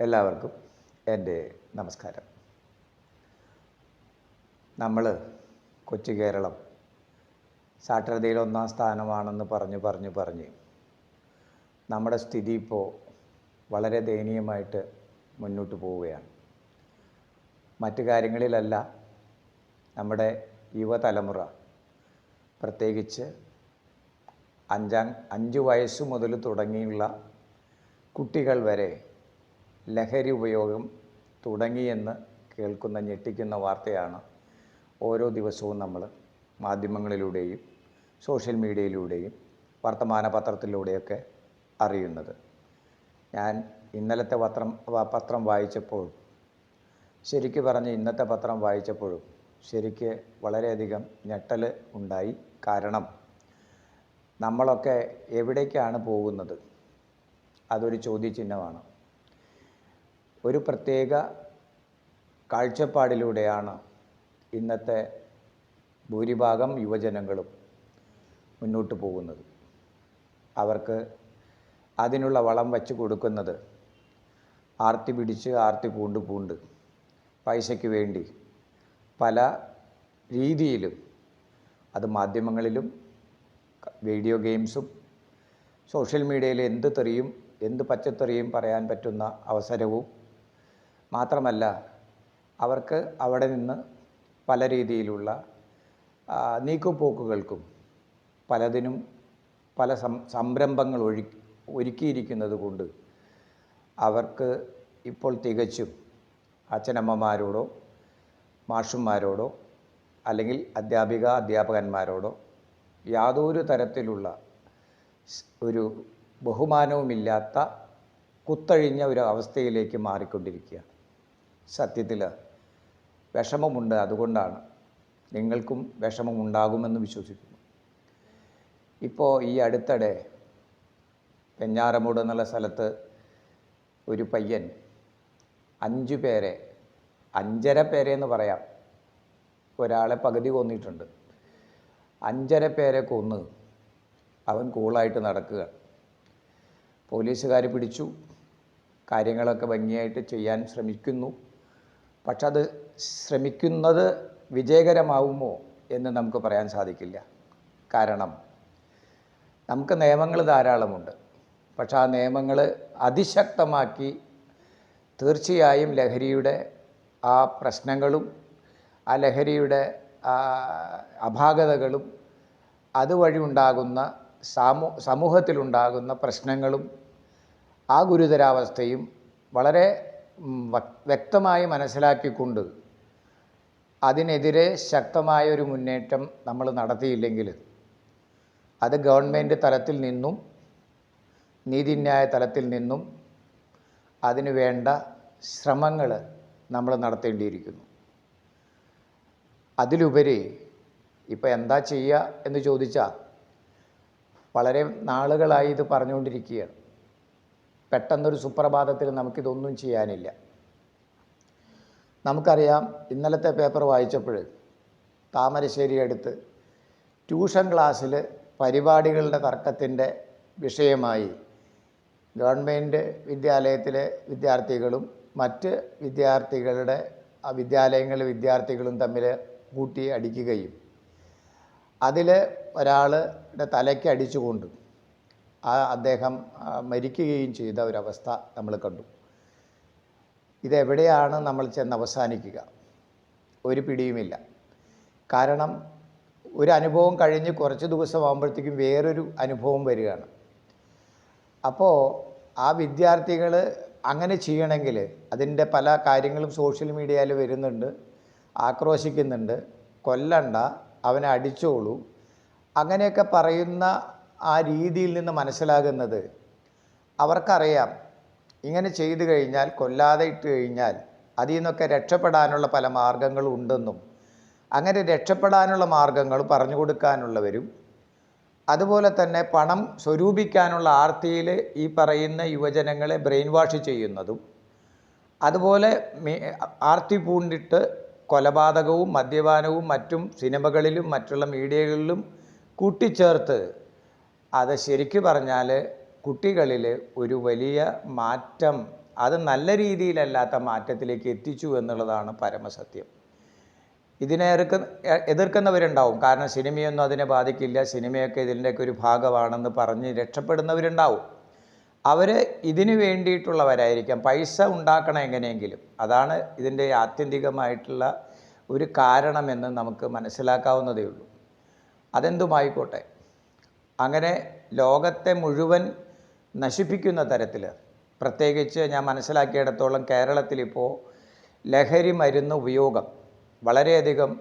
എല്ലാവർക്കും എന്റെ നമസ്കാരം. നമ്മൾ കൊച്ചു കേരളം സാക്ഷരതയിൽ ഒന്നാം സ്ഥാനമാണെന്ന് പറഞ്ഞ് പറഞ്ഞ് പറഞ്ഞ് നമ്മുടെ സ്ഥിതി ഇപ്പോൾ വളരെ ദയനീയമായിട്ട് മുന്നോട്ട് പോവുകയാണ്. മറ്റു കാര്യങ്ങളിലല്ല നമ്മുടെ യുവതലമുറ പ്രത്യേകിച്ച് അഞ്ചാം അഞ്ച് വയസ്സ് മുതൽ തുടങ്ങിയുള്ള കുട്ടികൾ വരെ ലഹരി ഉപയോഗം തുടങ്ങിയെന്ന് കേൾക്കുന്ന ഞെട്ടിക്കുന്ന വാർത്തയാണ് ഓരോ ദിവസവും നമ്മൾ മാധ്യമങ്ങളിലൂടെയും സോഷ്യൽ മീഡിയയിലൂടെയും വർത്തമാന പത്രത്തിലൂടെയൊക്കെ അറിയുന്നത്. ഞാൻ ഇന്നലത്തെ പത്രം പത്രം വായിച്ചപ്പോൾ ശരിക്ക് പറഞ്ഞ് ഇന്നത്തെ പത്രം വായിച്ചപ്പോഴും ശരിക്ക് വളരെയധികം ഞെട്ടൽ ഉണ്ടായി. കാരണം നമ്മളൊക്കെ എവിടേക്കാണ് പോകുന്നത്? അതൊരു ചോദ്യചിഹ്നമാണ്. ഒരു പ്രത്യേക കാഴ്ചപ്പാടിലൂടെയാണ് ഇന്നത്തെ ഭൂരിഭാഗം യുവജനങ്ങളും മുന്നോട്ട് പോകുന്നത്. അവർക്ക് അതിനുള്ള വളം വച്ച് കൊടുക്കുന്നത് ആർത്തി പിടിച്ച് ആർത്തി പൂണ്ട് പൂണ്ട് പൈസയ്ക്ക് വേണ്ടി പല രീതിയിലും അത് മാധ്യമങ്ങളിലും വീഡിയോ ഗെയിംസും സോഷ്യൽ മീഡിയയിൽ എന്ത് തെറിയും എന്ത് പച്ചത്തെറിയും പറയാൻ പറ്റുന്ന അവസരവും മാത്രമല്ല അവർക്ക് അവിടെ നിന്ന് പല രീതിയിലുള്ള നീക്കുപോക്കുകൾക്കും പലതിനും പല സംരംഭങ്ങൾ ഒഴി ഒരുക്കിയിരിക്കുന്നത് കൊണ്ട് അവർക്ക് ഇപ്പോൾ തികച്ചും അച്ഛനമ്മമാരോടോ മാഷുമാരോടോ അല്ലെങ്കിൽ അധ്യാപിക അധ്യാപകന്മാരോടോ യാതൊരു തരത്തിലുള്ള ഒരു ബഹുമാനവുമില്ലാത്ത കുത്തഴിഞ്ഞ ഒരു അവസ്ഥയിലേക്ക് മാറിക്കൊണ്ടിരിക്കുക സത്യത്തിൽ വിഷമമുണ്ട് അതുകൊണ്ടാണ്. നിങ്ങൾക്കും വിഷമമുണ്ടാകുമെന്ന് വിശ്വസിക്കുന്നു. ഇപ്പോൾ ഈ അടുത്തിടെ പെഞ്ഞാറമൂട് എന്നുള്ള സ്ഥലത്ത് ഒരു പയ്യൻ അഞ്ചു പേരെ അഞ്ചര പേരെ എന്ന് പറയാം ഒരാളെ പകുതി കൊന്നിട്ടുണ്ട്. അഞ്ചര പേരെ കൊന്ന് അവൻ കൂളായിട്ട് നടക്കുക. പോലീസുകാർ പിടിച്ചു. കാര്യങ്ങളൊക്കെ ഭംഗിയായിട്ട് ചെയ്യാൻ ശ്രമിക്കുന്നു. പക്ഷെ അത് ശ്രമിക്കുന്നത് വിജയകരമാവുമോ എന്ന് നമുക്ക് പറയാൻ സാധിക്കില്ല. കാരണം നമുക്ക് നിയമങ്ങൾ ധാരാളമുണ്ട്. പക്ഷെ ആ നിയമങ്ങൾ അതിശക്തമാക്കി തീർച്ചയായും ലഹരിയുടെ ആ പ്രശ്നങ്ങളും ആ ലഹരിയുടെ അപാകതകളും അതുവഴി ഉണ്ടാകുന്ന സാമൂ സമൂഹത്തിലുണ്ടാകുന്ന പ്രശ്നങ്ങളും ആ ഗുരുതരാവസ്ഥയും വളരെ വ്യക്തമായി മനസ്സിലാക്കിക്കൊണ്ട് അതിനെതിരെ ശക്തമായ ഒരു മുന്നേറ്റം നമ്മൾ നടത്തിയില്ലെങ്കിൽ അത് ഗവൺമെന്റ് തലത്തിൽ നിന്നും നീതിന്യായ തലത്തിൽ നിന്നും അതിനു വേണ്ട ശ്രമങ്ങൾ നമ്മൾ നടത്തേണ്ടിയിരിക്കുന്നു. അതിലുപരി ഇപ്പോൾ എന്താ ചെയ്യുക എന്ന് ചോദിച്ചാൽ വളരെ നാളുകളായി ഇത് പറഞ്ഞുകൊണ്ടിരിക്കുകയാണ്. പെട്ടെന്നൊരു സുപ്രഭാതത്തിൽ നമുക്കിതൊന്നും ചെയ്യാനില്ല. നമുക്കറിയാം ഇന്നലത്തെ പേപ്പർ വായിച്ചപ്പോൾ താമരശ്ശേരി അടുത്ത് ട്യൂഷൻ ക്ലാസ്സിൽ പരിപാടികളുടെ തർക്കത്തിന്റെ വിഷയമായി ഗവൺമെന്റ് വിദ്യാലയത്തിലെ വിദ്യാർത്ഥികളും മറ്റ് വിദ്യാർത്ഥികളുടെ ആ വിദ്യാലയങ്ങളിലെ വിദ്യാർത്ഥികളും തമ്മിൽ കൂട്ടി അടിക്കുകയും. അതിൽ ഒരാളുടെ തലയ്ക്ക് അടിച്ചുകൊണ്ട് ആ അദ്ദേഹം മരിക്കുകയും ചെയ്ത ഒരവസ്ഥ നമ്മൾ കണ്ടു. ഇതെവിടെയാണ് നമ്മൾ ചെന്ന് അവസാനിക്കുക? ഒരു പിടിയുമില്ല. കാരണം ഒരു അനുഭവം കഴിഞ്ഞ് കുറച്ച് ദിവസമാകുമ്പോഴത്തേക്കും വേറൊരു അനുഭവം വരികയാണ്. അപ്പോൾ ആ വിദ്യാർത്ഥികൾ അങ്ങനെ ചെയ്യണമെങ്കിൽ അതിന്റെ പല കാര്യങ്ങളും സോഷ്യൽ മീഡിയയിൽ വരുന്നുണ്ട് ആക്രോശിക്കുന്നുണ്ട്. കൊല്ലണ്ട അവനെ അടിച്ചോളൂ. അങ്ങനെയൊക്കെ പറയുന്ന ആ രീതിയിൽ നിന്ന് മനസ്സിലാകുന്നത്. അവർക്കറിയാം ഇങ്ങനെ ചെയ്തു കഴിഞ്ഞാൽ കൊല്ലാതെ ഇട്ട് കഴിഞ്ഞാൽ അതിൽ നിന്നൊക്കെ രക്ഷപ്പെടാനുള്ള പല മാർഗങ്ങളും ഉണ്ടെന്നും അങ്ങനെ രക്ഷപ്പെടാനുള്ള മാർഗങ്ങൾ പറഞ്ഞു കൊടുക്കാനുള്ളവരും അതുപോലെ തന്നെ പണം സ്വരൂപിക്കാനുള്ള ആർത്തിയിൽ ഈ പറയുന്ന യുവജനങ്ങളെ ബ്രെയിൻ വാഷ് ചെയ്യുന്നതും അതുപോലെ ആർത്തി പൂണ്ടിട്ട് കൊലപാതകവും മദ്യപാനവും മറ്റും സിനിമകളിലും മറ്റുള്ള മീഡിയകളിലും കൂട്ടിച്ചേർത്ത് അത് ശരിക്കു പറഞ്ഞാൽ കുട്ടികളിൽ ഒരു വലിയ മാറ്റം അത് നല്ല രീതിയിലല്ലാത്ത മാറ്റത്തിലേക്ക് എത്തിച്ചു എന്നുള്ളതാണ് പരമസത്യം. ഇതിനെ എതിർക്ക എതിർക്കുന്നവരുണ്ടാവും. കാരണം സിനിമയൊന്നും അതിനെ ബാധിക്കില്ല. സിനിമയൊക്കെ ഇതിന്റെയൊക്കെ ഒരു ഭാഗമാണെന്ന് പറഞ്ഞ് രക്ഷപ്പെടുന്നവരുണ്ടാവും. അവർ ഇതിനു വേണ്ടിയിട്ടുള്ളവരായിരിക്കാം. പൈസ ഉണ്ടാക്കണം എങ്ങനെയെങ്കിലും. അതാണ് ഇതിന്റെ ആത്യന്തികമായിട്ടുള്ള ഒരു കാരണമെന്ന് നമുക്ക് മനസ്സിലാക്കാവുന്നതേ ഉള്ളൂ. അതെന്തുമായിക്കോട്ടെ? അങ്ങനെ ലോകത്തെ മുഴുവൻ നശിപ്പിക്കുന്ന തരത്തിൽ. പ്രത്യേകിച്ച് ഞാൻ മനസ്സിലാക്കിയിടത്തോളം കേരളത്തിലിപ്പോൾ ലഹരി മരുന്ന് ഉപയോഗം വളരെയധികം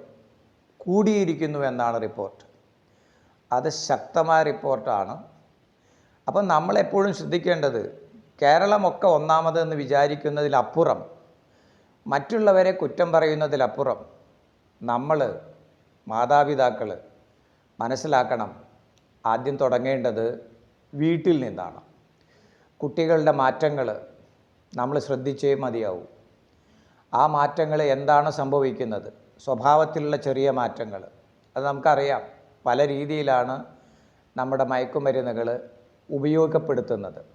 കൂടിയിരിക്കുന്നു എന്നാണ് റിപ്പോർട്ട്. അത് ശക്തമായ റിപ്പോർട്ടാണ്. അപ്പം നമ്മളെപ്പോഴും ശ്രദ്ധിക്കേണ്ടത് കേരളമൊക്കെ ഒന്നാമതെന്ന് വിചാരിക്കുന്നതിലപ്പുറം മറ്റുള്ളവരെ കുറ്റം പറയുന്നതിലപ്പുറം നമ്മൾ മാതാപിതാക്കൾ മനസ്സിലാക്കണം ആദ്യം തുടങ്ങേണ്ടത് വീട്ടിൽ നിന്നാണ്. കുട്ടികളുടെ മാറ്റങ്ങൾ നമ്മൾ ശ്രദ്ധിച്ചേ മതിയാവും. ആ മാറ്റങ്ങൾ എന്താണ് സംഭവിക്കുന്നത്? സ്വഭാവത്തിലുള്ള ചെറിയ മാറ്റങ്ങൾ അത് നമുക്കറിയാം. പല രീതിയിലാണ് നമ്മുടെ മയക്കുമരുന്നുകൾ ഉപയോഗപ്പെടുത്തുന്നത്.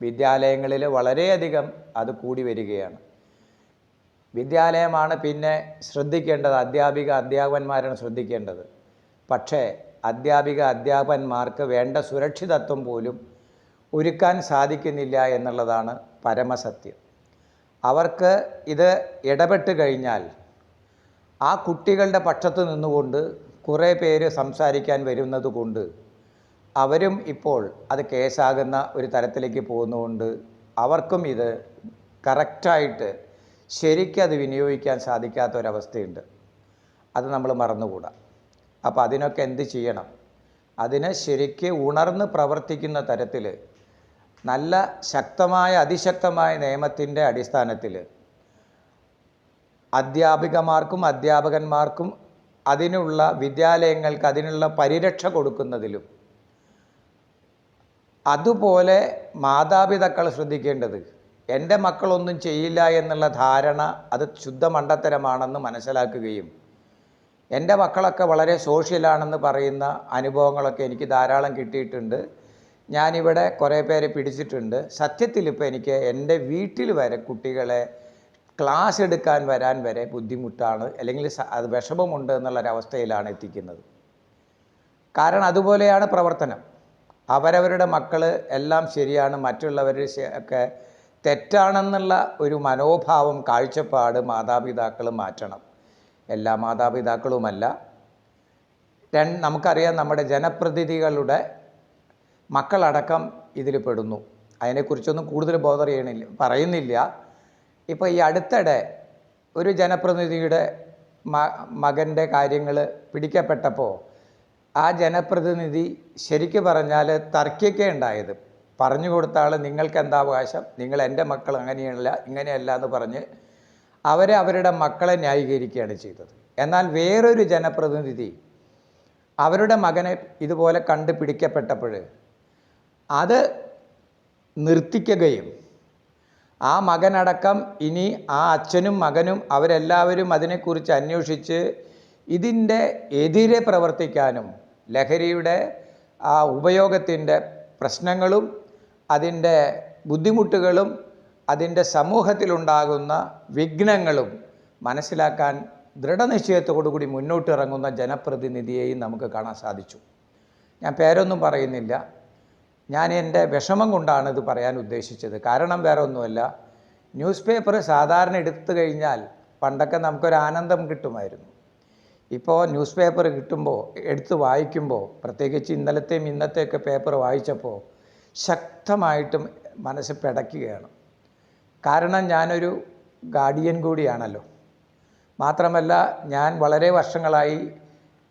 വിദ്യാലയങ്ങളിൽ വളരെയധികം അത് കൂടി വരികയാണ്. വിദ്യാലയമാണ് പിന്നെ ശ്രദ്ധിക്കേണ്ടത്. അധ്യാപിക അധ്യാപകന്മാരാണ് ശ്രദ്ധിക്കേണ്ടത്. പക്ഷേ അധ്യാപിക അധ്യാപകന്മാർക്ക് വേണ്ട സുരക്ഷിതത്വം പോലും ഒരുക്കാൻ സാധിക്കുന്നില്ല എന്നുള്ളതാണ് പരമസത്യം. അവർക്ക് ഇത് ഇടപെട്ട് കഴിഞ്ഞാൽ ആ കുട്ടികളുടെ പക്ഷത്ത് നിന്നുകൊണ്ട് കുറേ പേര് സംസാരിക്കാൻ വരുന്നത് കൊണ്ട് അവരും ഇപ്പോൾ അത് കേസാകുന്ന ഒരു തരത്തിലേക്ക് പോകുന്നതുകൊണ്ട് അവർക്കും ഇത് കറക്റ്റായിട്ട് ശരിക്കും അത് വിനിയോഗിക്കാൻ സാധിക്കാത്ത ഒരവസ്ഥയുണ്ട് അത് നമ്മൾ മറന്നുകൂടാ. അപ്പോൾ അതിനൊക്കെ എന്ത് ചെയ്യണം? അതിനെ ശരിക്ക് ഉണർന്ന് പ്രവർത്തിക്കുന്ന തരത്തിൽ നല്ല ശക്തമായ അതിശക്തമായ നിയമത്തിന്റെ അടിസ്ഥാനത്തിൽ അധ്യാപികമാർക്കും അധ്യാപകന്മാർക്കും അതിനുള്ള വിദ്യാലയങ്ങൾക്ക് അതിനുള്ള പരിരക്ഷ കൊടുക്കുന്നതിലും അതുപോലെ മാതാപിതാക്കൾ ശ്രദ്ധിക്കേണ്ടത് എന്റെ മക്കളൊന്നും ചെയ്യില്ല എന്നുള്ള ധാരണ അത് ശുദ്ധ മണ്ടത്തരമാണെന്ന് മനസ്സിലാക്കുകയും എന്റെ മക്കളൊക്കെ വളരെ സോഷ്യലാണെന്ന് പറയുന്ന അനുഭവങ്ങളൊക്കെ എനിക്ക് ധാരാളം കിട്ടിയിട്ടുണ്ട്. ഞാനിവിടെ കുറേ പേരെ പിടിച്ചിട്ടുണ്ട്. സത്യത്തിൽ ഇപ്പോൾ എനിക്ക് എന്റെ വീട്ടിൽ വരെ കുട്ടികളെ ക്ലാസ് എടുക്കാൻ വരാൻ വരെ ബുദ്ധിമുട്ടാണ്. അല്ലെങ്കിൽ അത് വിഷമമുണ്ട് എന്നുള്ളൊരവസ്ഥയിലാണ് എത്തിക്കുന്നത്. കാരണം അതുപോലെയാണ് പ്രവർത്തനം. അവരവരുടെ മക്കൾ എല്ലാം ശരിയാണ്. മറ്റുള്ളവർ ഒക്കെ തെറ്റാണെന്നുള്ള ഒരു മനോഭാവം കാഴ്ചപ്പാട് മാതാപിതാക്കൾ മാറ്റണം. എല്ലാ മാതാപിതാക്കളുമല്ല. രണ്ട് നമുക്കറിയാം നമ്മുടെ ജനപ്രതിനിധികളുടെ മക്കളടക്കം ഇതിൽ പെടുന്നു. അതിനെക്കുറിച്ചൊന്നും കൂടുതൽ ബോധർ ചെയ്യണില്ല പറയുന്നില്ല. ഇപ്പോൾ ഈ അടുത്തിടെ ഒരു ജനപ്രതിനിധിയുടെ മ മകന്റെ കാര്യങ്ങൾ പിടിക്കപ്പെട്ടപ്പോൾ ആ ജനപ്രതിനിധി ശരിക്ക് പറഞ്ഞാൽ തർക്കിക്കേ ഉണ്ടായത്. പറഞ്ഞു കൊടുത്ത ആൾ നിങ്ങൾക്ക് എന്താ അവകാശം? നിങ്ങൾ എന്റെ മക്കൾ അങ്ങനെയല്ല ഇങ്ങനെയല്ല എന്ന് പറഞ്ഞ് അവരെ അവരുടെ മക്കളെ ന്യായീകരിക്കുകയാണ് ചെയ്തത്. എന്നാൽ വേറൊരു ജനപ്രതിനിധി അവരുടെ മകനെ ഇതുപോലെ കണ്ടുപിടിക്കപ്പെട്ടപ്പോൾ അത് നിർത്തിക്കുകയും ആ മകനടക്കം ഇനി ആ അച്ഛനും മകനും അവരെല്ലാവരും അതിനെക്കുറിച്ച് അന്വേഷിച്ച് ഇതിന്റെ എതിരെ പ്രവർത്തിക്കാനും ലഹരിയുടെ ആ ഉപയോഗത്തിന്റെ പ്രശ്നങ്ങളും അതിന്റെ ബുദ്ധിമുട്ടുകളും അതിന്റെ സമൂഹത്തിലുണ്ടാകുന്ന വിഘ്നങ്ങളും മനസ്സിലാക്കാൻ ദൃഢനിശ്ചയത്തോടുകൂടി മുന്നോട്ടിറങ്ങുന്ന ജനപ്രതിനിധിയെയും നമുക്ക് കാണാൻ സാധിച്ചു. ഞാൻ പേരൊന്നും പറയുന്നില്ല. ഞാൻ എന്റെ വിഷമം കൊണ്ടാണ് ഇത് പറയാൻ ഉദ്ദേശിച്ചത്. കാരണം വേറെ ഒന്നുമല്ല ന്യൂസ് പേപ്പർ സാധാരണ എടുത്തു കഴിഞ്ഞാൽ പണ്ടൊക്കെ നമുക്കൊരു ആനന്ദം കിട്ടുമായിരുന്നു. ഇപ്പോൾ ന്യൂസ് പേപ്പർ കിട്ടുമ്പോൾ എടുത്ത് വായിക്കുമ്പോൾ പ്രത്യേകിച്ച് ഇന്നലത്തെയും ഇന്നത്തെയൊക്കെ പേപ്പർ വായിച്ചപ്പോൾ ശക്തമായിട്ടും മനസ്സ് പിടയ്ക്കുകയാണ് കാരണം ഞാനൊരു ഗാർഡിയൻ കൂടിയാണല്ലോ. മാത്രമല്ല ഞാൻ വളരെ വർഷങ്ങളായി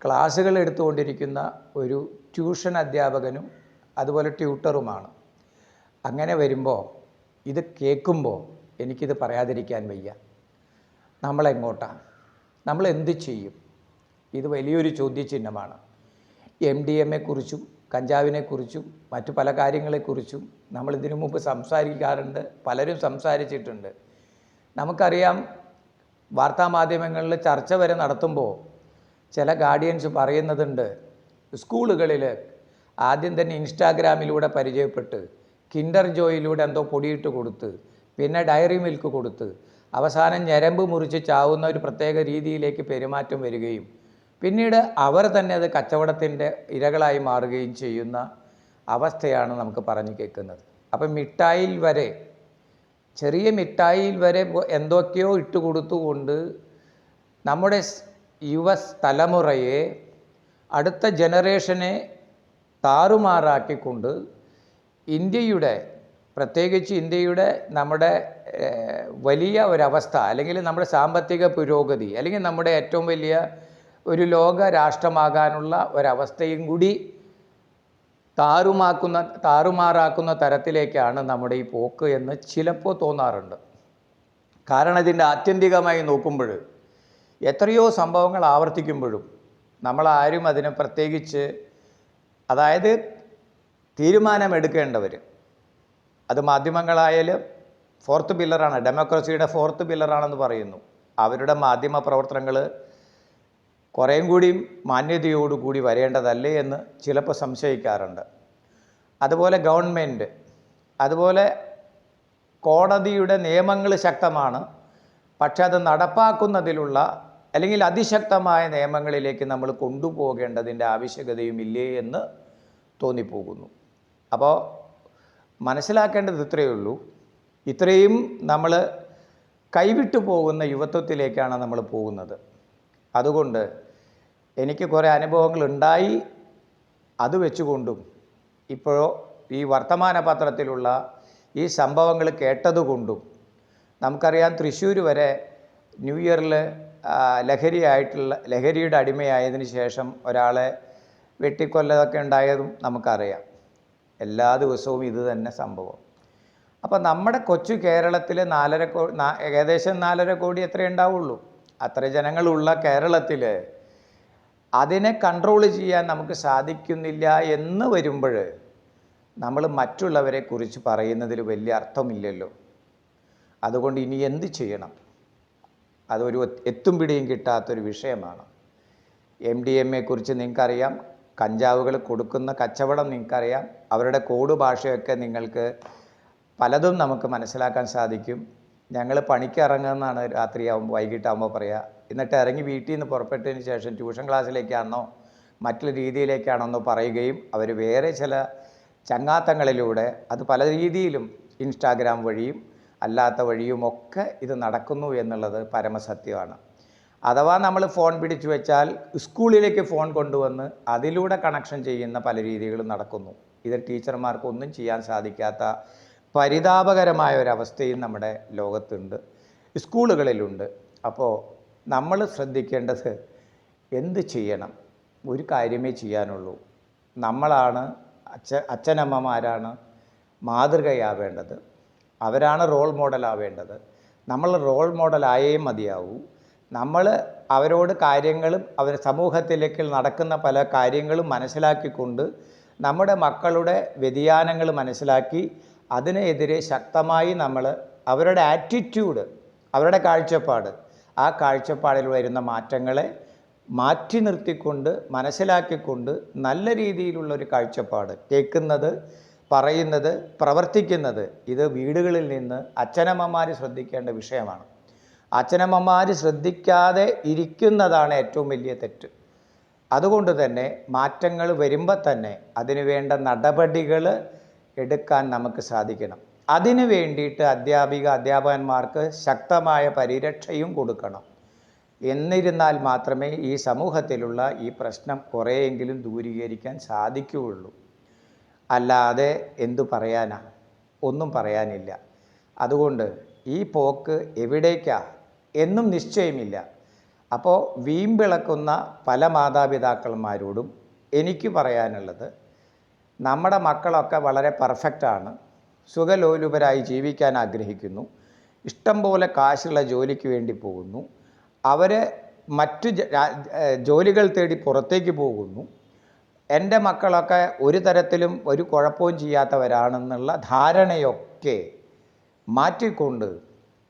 ക്ലാസ്സുകൾ എടുത്തുകൊണ്ടിരിക്കുന്ന ഒരു ട്യൂഷൻ അധ്യാപകനും അതുപോലെ ട്യൂട്ടറുമാണ്. അങ്ങനെ വരുമ്പോൾ ഇത് കേൾക്കുമ്പോൾ എനിക്കിത് പറയാതിരിക്കാൻ വയ്യ. നമ്മളെങ്ങോട്ടാണ് നമ്മൾ എന്ത് ചെയ്യും? ഇത് വലിയൊരു ചോദ്യചിഹ്നമാണ്. എം ഡി എമ്മെക്കുറിച്ചും കഞ്ചാവിനെക്കുറിച്ചും മറ്റു പല കാര്യങ്ങളെക്കുറിച്ചും നമ്മൾ ഇതിനു മുമ്പ് സംസാരിക്കാറുണ്ട് പലരും സംസാരിച്ചിട്ടുണ്ട്. നമുക്കറിയാം വാർത്താമാധ്യമങ്ങളിൽ ചർച്ച വരെ നടത്തുമ്പോൾ ചില ഗാർഡിയൻസ് പറയുന്നതുണ്ട് സ്കൂളുകളിൽ ആദ്യം തന്നെ ഇൻസ്റ്റാഗ്രാമിലൂടെ പരിചയപ്പെട്ട് കിൻഡർ ജോയിലൂടെ എന്തോ പൊടിയിട്ട് കൊടുത്ത് പിന്നെ ഡയറി മിൽക്ക് കൊടുത്ത് അവസാനം ഞരമ്പ് മുറിച്ച് ചാവുന്ന ഒരു പ്രത്യേക രീതിയിലേക്ക് പെരുമാറ്റം വരികയും പിന്നീട് അവർ തന്നെ അത് കച്ചവടത്തിന്റെ ഇരകളായി മാറുകയും ചെയ്യുന്ന അവസ്ഥയാണ് നമുക്ക് പറഞ്ഞു കേൾക്കുന്നത്. അപ്പം മിഠായിൽ വരെ ചെറിയ മിഠായിൽ വരെ എന്തൊക്കെയോ ഇട്ട് കൊടുത്തുകൊണ്ട് നമ്മുടെ യുവ തലമുറയെ അടുത്ത ജനറേഷനെ താറുമാറാക്കിക്കൊണ്ട് ഇന്ത്യയുടെ പ്രത്യേകിച്ച് ഇന്ത്യയുടെ നമ്മുടെ വലിയ ഒരവസ്ഥ അല്ലെങ്കിൽ നമ്മുടെ സാമ്പത്തിക പുരോഗതി അല്ലെങ്കിൽ നമ്മുടെ ഏറ്റവും വലിയ ഒരു ലോക രാഷ്ട്രമാകാനുള്ള ഒരവസ്ഥയും കൂടി താറുമാക്കുന്ന താറുമാറാക്കുന്ന തരത്തിലേക്കാണ് നമ്മുടെ ഈ പോക്ക് എന്ന് ചിലപ്പോൾ തോന്നാറുണ്ട്. കാരണം ഇതിന്റെ ആത്യന്തികമായി നോക്കുമ്പോൾ എത്രയോ സംഭവങ്ങൾ ആവർത്തിക്കുമ്പോഴും നമ്മളാരും അതിന് പ്രത്യേകിച്ച് അതായത് തീരുമാനമെടുക്കേണ്ടവർ അത് മാധ്യമങ്ങളായാലും ഫോർത്ത് പില്ലറാണ് ഡെമോക്രസിയുടെ ഫോർത്ത് പില്ലറാണെന്ന് പറയുന്നു. അവരുടെ മാധ്യമ പ്രവർത്തനങ്ങൾ കുറേയും കൂടിയും മാന്യതയോടുകൂടി വരേണ്ടതല്ലേ എന്ന് ചിലപ്പോൾ സംശയിക്കാറുണ്ട്. അതുപോലെ ഗവൺമെന്റ് അതുപോലെ കോടതിയുടെ നിയമങ്ങൾ ശക്തമാണ്. പക്ഷെ അത് നടപ്പാക്കുന്നതിലുള്ള അല്ലെങ്കിൽ അതിശക്തമായ നിയമങ്ങളിലേക്ക് നമ്മൾ കൊണ്ടുപോകേണ്ടതിന്റെ ആവശ്യകതയും ഇല്ലേ എന്ന് തോന്നിപ്പോകുന്നു. അപ്പോൾ മനസ്സിലാക്കേണ്ടത് ഇത്രയേ ഉള്ളൂ. ഇത്രയും നമ്മൾ കൈവിട്ടു പോകുന്ന യുവത്വത്തിലേക്കാണ് നമ്മൾ പോകുന്നത്. അതുകൊണ്ട് എനിക്ക് കുറേ അനുഭവങ്ങൾ ഉണ്ടായി അത് വെച്ചുകൊണ്ടും ഇപ്പോഴോ ഈ വർത്തമാന പത്രത്തിലുള്ള ഈ സംഭവങ്ങൾ കേട്ടതുകൊണ്ടും നമുക്കറിയാം തൃശ്ശൂർ വരെ ന്യൂ ഇയറിൽ ലഹരിയായിട്ടുള്ള ലഹരിയുടെ അടിമയായതിനു ശേഷം ഒരാളെ വെട്ടിക്കൊല്ലതൊക്കെ ഉണ്ടായതും നമുക്കറിയാം. എല്ലാ ദിവസവും ഇത് തന്നെ സംഭവം. അപ്പോൾ നമ്മുടെ കൊച്ചു കേരളത്തിൽ നാലര കോ ഏകദേശം നാലര കോടി എത്രയേ ഉണ്ടാവുള്ളൂ. അത്ര ജനങ്ങളുള്ള കേരളത്തിൽ അതിനെ കൺട്രോൾ ചെയ്യാൻ നമുക്ക് സാധിക്കുന്നില്ല എന്ന് വരുമ്പോൾ നമ്മൾ മറ്റുള്ളവരെ കുറിച്ച് പറയുന്നതിൽ വലിയ അർത്ഥമില്ലല്ലോ. അതുകൊണ്ട് ഇനി എന്ത് ചെയ്യണം? അതൊരു എത്തും പിടിയും കിട്ടാത്തൊരു വിഷയമാണ്. എം ഡി എം എക്കുറിച്ച് നിങ്ങൾക്കറിയാം കഞ്ചാവുകൾ കൊടുക്കുന്ന കച്ചവടം നിങ്ങൾക്കറിയാം അവരുടെ കോഡ് ഭാഷയൊക്കെ നിങ്ങൾക്ക് പലതും നമുക്ക് മനസ്സിലാക്കാൻ സാധിക്കും. ഞങ്ങൾ പണിക്ക് ഇറങ്ങുന്നതാണ് രാത്രിയാകുമ്പോൾ വൈകിട്ടാകുമ്പോൾ പറയുക എന്നിട്ട് ഇറങ്ങി വീട്ടിൽ നിന്ന് പുറപ്പെട്ടതിന് ശേഷം ട്യൂഷൻ ക്ലാസ്സിലേക്കാണെന്നോ മറ്റുള്ള രീതിയിലേക്കാണെന്നോ പറയുകയും അവർ വേറെ ചില ചങ്ങാത്തങ്ങളിലൂടെ അത് പല രീതിയിലും ഇൻസ്റ്റാഗ്രാം വഴിയും അല്ലാത്ത വഴിയും ഒക്കെ ഇത് നടക്കുന്നു എന്നുള്ളത് പരമസത്യമാണ്. അഥവാ നമ്മൾ ഫോൺ പിടിച്ചു വെച്ചാൽ സ്കൂളിലേക്ക് ഫോൺ കൊണ്ടുവന്ന് അതിലൂടെ കണക്ഷൻ ചെയ്യുന്ന പല രീതികളും നടക്കുന്നു. ഇത് ടീച്ചർമാർക്ക് ഒന്നും ചെയ്യാൻ സാധിക്കാത്ത പരിതാപകരമായ ഒരവസ്ഥയും നമ്മുടെ ലോകത്തുണ്ട്. സ്കൂളുകളിലുണ്ട്. അപ്പോൾ നമ്മൾ ശ്രദ്ധിക്കേണ്ടത് എന്ത് ചെയ്യണം? ഒരു കാര്യമേ ചെയ്യാനുള്ളൂ. നമ്മളാണ് അച്ഛ അച്ഛനമ്മമാരാണ് മാതൃകയാവേണ്ടത്. അവരാണ് റോൾ മോഡലാവേണ്ടത് നമ്മൾ റോൾ മോഡലായേ മതിയാവൂ. നമ്മൾ അവരോട് കാര്യങ്ങളും അവർ സമൂഹത്തിലേക്ക് നടക്കുന്ന പല കാര്യങ്ങളും മനസ്സിലാക്കിക്കൊണ്ട് നമ്മുടെ മക്കളുടെ വ്യതിയാനങ്ങൾ മനസ്സിലാക്കി അതിനെതിരെ ശക്തമായി നമ്മൾ അവരുടെ ആറ്റിറ്റ്യൂഡ് അവരുടെ കാഴ്ചപ്പാട് ആ കാഴ്ചപ്പാടിൽ വരുന്ന മാറ്റങ്ങളെ മാറ്റി നിർത്തിക്കൊണ്ട് മനസ്സിലാക്കിക്കൊണ്ട് നല്ല രീതിയിലുള്ള ഒരു കാഴ്ചപ്പാട്. കേൾക്കുന്നത് പറയുന്നത് പ്രവർത്തിക്കുന്നത് ഇത് വീടുകളിൽ നിന്ന് അച്ഛനമ്മമാർ ശ്രദ്ധിക്കേണ്ട വിഷയമാണ്. അച്ഛനമ്മമാർ ശ്രദ്ധിക്കാതെ ഇരിക്കുന്നതാണ് ഏറ്റവും വലിയ തെറ്റ്. അതുകൊണ്ട് തന്നെ മാറ്റങ്ങൾ വരുമ്പോൾ തന്നെ അതിനു വേണ്ട നടപടികൾ എടുക്കാൻ നമുക്ക് സാധിക്കണം. അതിനു വേണ്ടിയിട്ട് അധ്യാപിക അധ്യാപകന്മാർക്ക് ശക്തമായ പരിരക്ഷയും കൊടുക്കണം. എന്നിരുന്നാൽ മാത്രമേ ഈ സമൂഹത്തിലുള്ള ഈ പ്രശ്നം കുറേയെങ്കിലും ദൂരീകരിക്കാൻ സാധിക്കുകയുള്ളൂ. അല്ലാതെ എന്തു പറയാനാ? ഒന്നും പറയാനില്ല. അതുകൊണ്ട് ഈ പോക്ക് എവിടേക്കാ? എന്നും നിശ്ചയമില്ല. അപ്പോൾ വീമ്പിളക്കുന്ന പല മാതാപിതാക്കന്മാരോടും എനിക്ക് പറയാനുള്ളത് നമ്മുടെ മക്കളൊക്കെ വളരെ പെർഫെക്റ്റാണ് സുഖലോലുപരായി ജീവിക്കാൻ ആഗ്രഹിക്കുന്നു. ഇഷ്ടം പോലെ കാശുള്ള ജോലിക്ക് വേണ്ടി പോകുന്നു. അവർ മറ്റു ജോലികൾ തേടി പുറത്തേക്ക് പോകുന്നു. എന്റെ മക്കളൊക്കെ ഒരു തരത്തിലും ഒരു കുഴപ്പവും ചെയ്യാത്തവരാണെന്നുള്ള ധാരണയൊക്കെ മാറ്റിക്കൊണ്ട്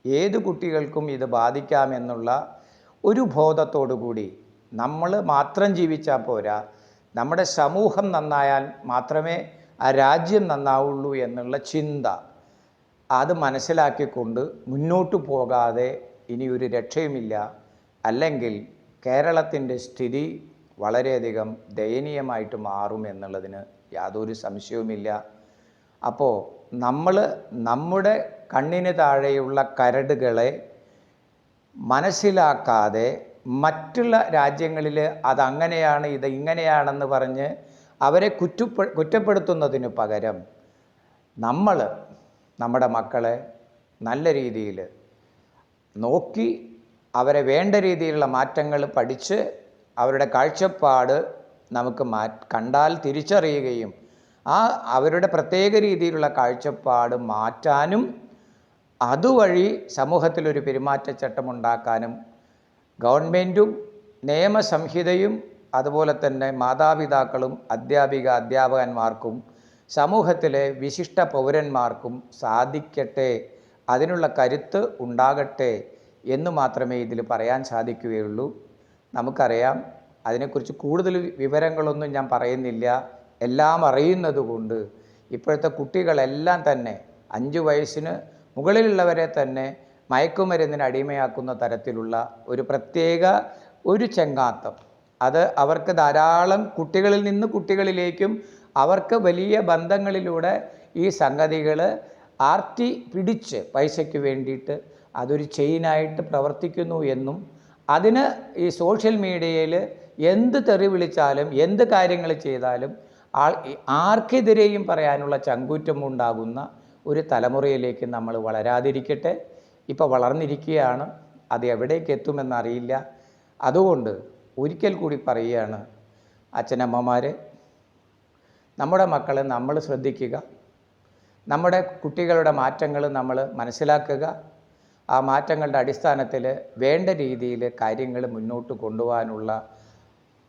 ഏത് കുട്ടികൾക്കും ഇത് ബാധിക്കാമെന്നുള്ള ഒരു ബോധത്തോടു കൂടി നമ്മൾ മാത്രം ജീവിച്ചാൽ പോരാ. നമ്മുടെ സമൂഹം നന്നായാൽ മാത്രമേ ആ രാജ്യം നന്നാവുള്ളൂ എന്നുള്ള ചിന്ത അത് മനസ്സിലാക്കിക്കൊണ്ട് മുന്നോട്ട് പോകാതെ ഇനി ഒരു രക്ഷയുമില്ല. അല്ലെങ്കിൽ കേരളത്തിന്റെ സ്ഥിതി വളരെയധികം ദയനീയമായിട്ട് മാറും എന്നുള്ളതിന് യാതൊരു സംശയവുമില്ല. അപ്പോൾ നമ്മൾ നമ്മുടെ കണ്ണിന് താഴെയുള്ള കരടുകളെ മനസ്സിലാക്കാതെ മറ്റുള്ള രാജ്യങ്ങളിൽ അതങ്ങനെയാണ് ഇത് ഇങ്ങനെയാണെന്ന് പറഞ്ഞ് അവരെ കുറ്റപ്പെ കുറ്റപ്പെടുത്തുന്നതിന് പകരം നമ്മൾ നമ്മുടെ മക്കളെ നല്ല രീതിയിൽ നോക്കി അവരെ വേണ്ട രീതിയിലുള്ള മാറ്റങ്ങൾ പഠിച്ച് അവരുടെ കാഴ്ചപ്പാട് നമുക്ക് മാ കണ്ടാൽ തിരിച്ചറിയുകയും ആ അവരുടെ പ്രത്യേക രീതിയിലുള്ള കാഴ്ചപ്പാട് മാറ്റാനും അതുവഴി സമൂഹത്തിലൊരു പെരുമാറ്റച്ചട്ടം ഉണ്ടാക്കാനും ഗവൺമെന്റും നിയമസംഹിതയും അതുപോലെ തന്നെ മാതാപിതാക്കളും അധ്യാപിക അധ്യാപകന്മാർക്കും സമൂഹത്തിലെ വിശിഷ്ട പൗരന്മാർക്കും സാധിക്കട്ടെ അതിനുള്ള കരുത്ത് ഉണ്ടാകട്ടെ എന്ന് മാത്രമേ ഇതിൽ പറയാൻ സാധിക്കുകയുള്ളൂ. നമുക്കറിയാം അതിനെക്കുറിച്ച് കൂടുതൽ വിവരങ്ങളൊന്നും ഞാൻ പറയുന്നില്ല. എല്ലാം അറിയുന്നത് കൊണ്ട് ഇപ്പോഴത്തെ കുട്ടികളെല്ലാം തന്നെ അഞ്ച് വയസ്സിന് മുകളിലുള്ളവരെ തന്നെ മയക്കുമരുന്നിന് അടിമയാക്കുന്ന തരത്തിലുള്ള ഒരു പ്രത്യേക ഒരു ചെങ്കാത്തം അത് അവർക്ക് ധാരാളം കുട്ടികളിൽ നിന്ന് കുട്ടികളിലേക്കും അവർക്ക് വലിയ ബന്ധങ്ങളിലൂടെ ഈ സംഗതികൾ ആർത്തി പിടിച്ച് പൈസയ്ക്ക് വേണ്ടിയിട്ട് അതൊരു ചെയിനായിട്ട് പ്രവർത്തിക്കുന്നു എന്നും അതിന് ഈ സോഷ്യൽ മീഡിയയിൽ എന്ത് തെറി വിളിച്ചാലും എന്ത് കാര്യങ്ങൾ ചെയ്താലും ആൾ ആർക്കെതിരെയും പറയാനുള്ള ചങ്കൂറ്റം ഉണ്ടാകുന്ന ഒരു തലമുറയിലേക്ക് നമ്മൾ വളരാതിരിക്കട്ടെ. ഇപ്പോൾ വളർന്നിരിക്കുകയാണ്. അത് എവിടേക്ക് എത്തുമെന്നറിയില്ല അതുകൊണ്ട് ഒരിക്കൽ കൂടി പറയുകയാണ് അച്ഛനമ്മമാരെ നമ്മുടെ മക്കളെ നമ്മൾ ശ്രദ്ധിക്കുക. നമ്മുടെ കുട്ടികളുടെ മാറ്റങ്ങൾ നമ്മൾ മനസ്സിലാക്കുക. ആ മാറ്റങ്ങളുടെ അടിസ്ഥാനത്തിൽ വേണ്ട രീതിയിൽ കാര്യങ്ങൾ മുന്നോട്ട് കൊണ്ടുപോകാനുള്ള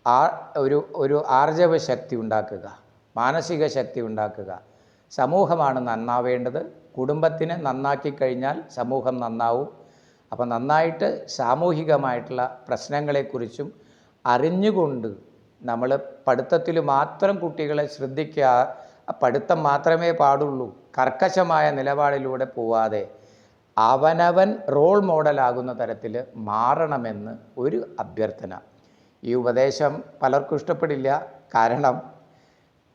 ആ ഒരു ഒരു ആർജവ ശക്തി ഉണ്ടാക്കുക. മാനസിക ശക്തി ഉണ്ടാക്കുക. സമൂഹമാണ് നന്നാവേണ്ടത്. കുടുംബത്തിനെ നന്നാക്കി കഴിഞ്ഞാൽ സമൂഹം നന്നാവും. അപ്പോൾ നന്നായിട്ട് സാമൂഹികമായിട്ടുള്ള പ്രശ്നങ്ങളെക്കുറിച്ചും അറിഞ്ഞുകൊണ്ട് നമ്മൾ പഠിത്തത്തിൽ മാത്രം കുട്ടികളെ ശ്രദ്ധിക്കുക പഠിത്തം മാത്രമേ പാടുള്ളൂ കർക്കശമായ നിലപാടിലൂടെ പോവാതെ അവനവൻ റോൾ മോഡലാകുന്ന തരത്തിൽ മാറണമെന്ന് ഒരു അഭ്യർത്ഥന. ഈ ഉപദേശം പലർക്കും ഇഷ്ടപ്പെടില്ല. കാരണം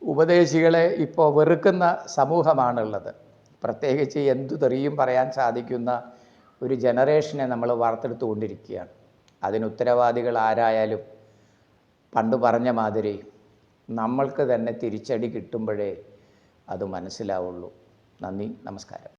ഉപദേശികളെ ഇപ്പോൾ വെറുക്കുന്ന സമൂഹമാണുള്ളത്. പ്രത്യേകിച്ച് എന്തു തെറിയും പറയാൻ സാധിക്കുന്ന ഒരു ജനറേഷനെ നമ്മൾ വാർത്തെടുത്തുകൊണ്ടിരിക്കുകയാണ്. അതിന് ഉത്തരവാദികൾ ആരായാലും പണ്ട് പറഞ്ഞ മാതിരി നമ്മൾക്ക് തന്നെ തിരിച്ചടി കിട്ടുമ്പോഴേ അത് മനസ്സിലാവുള്ളൂ. നന്ദി നമസ്കാരം.